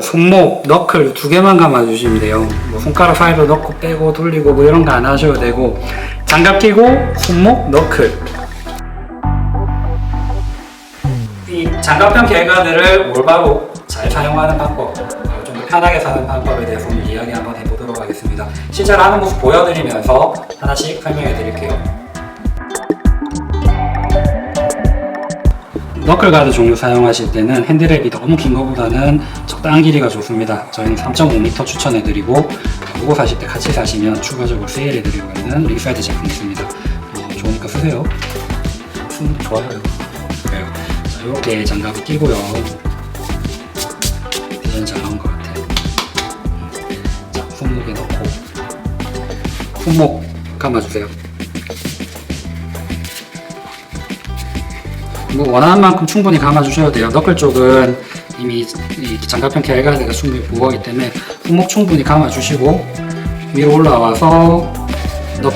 손목, 너클 두 개만 감아주시면 돼요. 뭐 손가락 사이로 넣고 빼고 돌리고 뭐 이런 거 안 하셔도 되고 장갑 끼고 손목, 너클 이 장갑형 개가들을 올바로 잘 사용하는 방법, 어, 좀더 편하게 사는 방법에 대해서 이야기 한번 해보도록 하겠습니다. 실제로 하는 모습 보여드리면서 하나씩 설명해 드릴게요. 너클 가드 종류 사용하실 때는 핸드랩이 너무 긴 것보다는 적당한 길이가 좋습니다. 저희는 3.5m 추천해드리고 이거 사실 때 같이 사시면 추가적으로 세일해드리고 있는 링사이드 제품 있습니다. 어, 좋으니까 쓰세요. 쓰면 좋아요. 그래요. 자, 이렇게 장갑을 끼고요. 디자인 잘 나온 것 같아요. 음. 자, 손목에 넣고 손목 감아주세요. 뭐 원하는 만큼 충분히 감아주셔도 돼요. 너클 쪽은 이미 이 장갑형 결과대가 충분히 부어있기 때문에 손목 충분히 감아주시고 위로 올라와서 너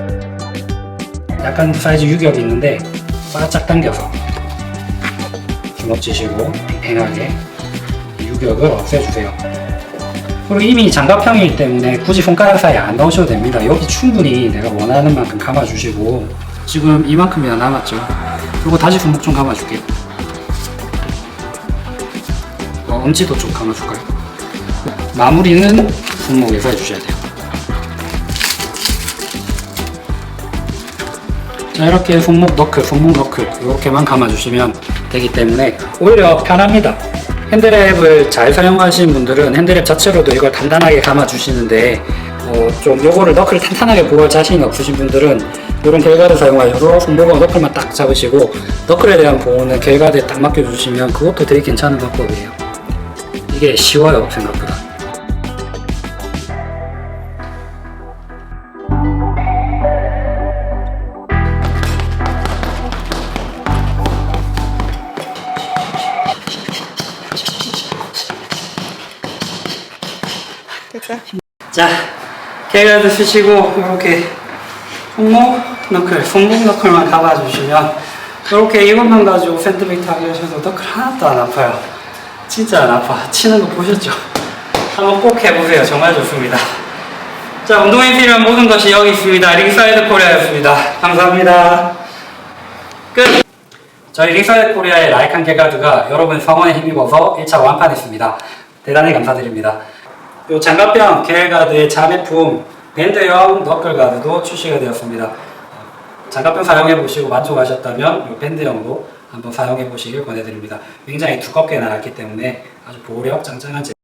약간 사이즈 유격이 있는데 바짝 당겨서 주먹지시고 팽팽하게 이 유격을 없애주세요. 그리고 이미 장갑형이기 때문에 굳이 손가락 사이에 안 넣으셔도 됩니다. 여기 충분히 내가 원하는 만큼 감아주시고 지금 이만큼이나 남았죠. 그리고 다시 손목 좀 감아줄게요. 어, 엄지도 좀 감아줄까요? 마무리는 손목에서 해주셔야 돼요. 자 이렇게 손목 너클, 손목 너클 이렇게만 감아주시면 되기 때문에 오히려 편합니다. 핸드랩을 잘 사용하시는 분들은 핸드랩 자체로도 이걸 단단하게 감아주시는데 어, 좀 요거를 너클을 탄탄하게 부을 자신이 없으신 분들은 이런 결과를 사용하셔서 손목과 너클만 딱 잡으시고 너클에 대한 보호는 결과대에 딱 맡겨주시면 그것도 되게 괜찮은 방법이에요. 이게 쉬워요 생각보다. 자, 개가드 쓰시고 이렇게 손목 너클, 손목 너클만 감아주시면 이렇게 이것만 가지고 샌드베이트 하기 하셔서 너클 하나도 안 아파요. 진짜 안 아파. 치는 거 보셨죠? 한번 꼭 해보세요. 정말 좋습니다. 자, 운동에 필요한 모든 것이 여기 있습니다. 링사이드 코리아였습니다. 감사합니다. 끝! 저희 링사이드 코리아의 라이칸 개가드가 여러분 성원에 힘입어서 1차 완판했습니다. 대단히 감사드립니다. 요 장갑형 계열가드의 자매품 밴드형 너클가드도 출시가 되었습니다. 장갑형 사용해 보시고 만족하셨다면 이 밴드형도 한번 사용해 보시길 권해드립니다. 굉장히 두껍게 나왔기 때문에 아주 보호력 짱짱한 제품.